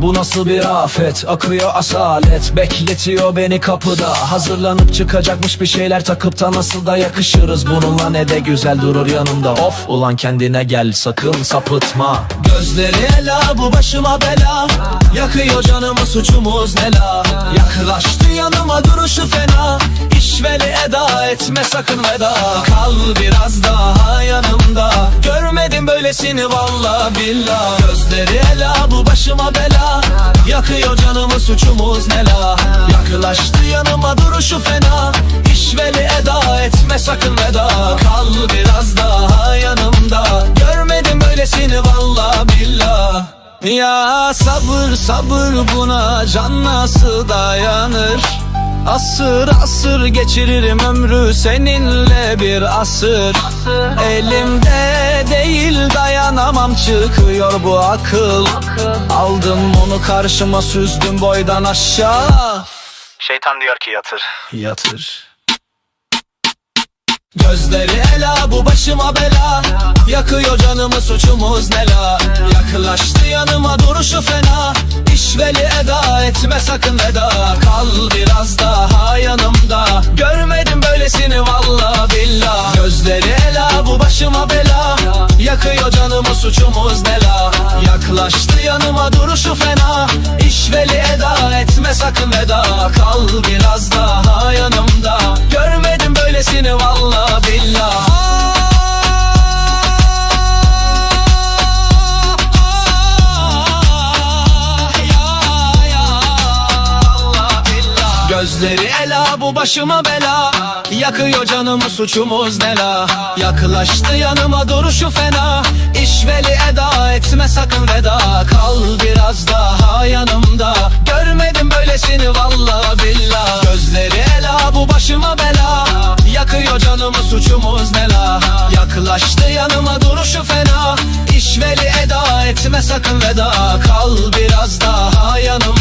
nasıl bir afet? Akıyor asalet. Bekletiyor beni kapıda. Hazırlanıp çıkacakmış bir şeyler takıp da nasıl da yakışırız? Bununla ne de güzel durur yanımda. Of ulan kendine gel sakın sapıtma. Gözleri ela bu başıma bela. Yakıyor canımı suçumuz ne la Yaklaştı yanıma duruşu fena. İşveli eda etme sakın veda. Kal biraz daha Böylesini valla billah Gözleri ela bu başıma bela. Yakıyor canımı suçumuz ne la Yaklaştı yanıma duruşu fena. İşveli eda etme sakın veda. Kal biraz daha yanımda. Görmedim böylesini valla billah ya sabır sabır buna can nasıl dayanır Asır asır geçiririm ömrü seninle bir asır. Elimde değil dayanamam çıkıyor bu akıl. Aldım onu karşıma süzdüm boydan aşağı. Şeytan diyor ki yatır. Yatır. Gözleri ela bu başıma bela. Yakıyor canımı suçumuz ne la Yaklaştı yanıma duruşu fena. İşveli eda etme sakın veda suçumuz ne la? Yaklaştı yanıma duruşu fena. İşveli eda etme sakın veda. Kal biraz daha yanımda Gözleri ela bu başıma bela. Yakıyor canımı suçumuz ne la Yaklaştı yanıma duruşu fena. İşveli eda etme sakın veda. Kal biraz daha yanımda. Görmedim böylesini valla billah Gözleri ela bu başıma bela. Yakıyor canımı suçumuz ne la Yaklaştı yanıma duruşu fena. İşveli eda etme sakın veda. Kal biraz daha yanımda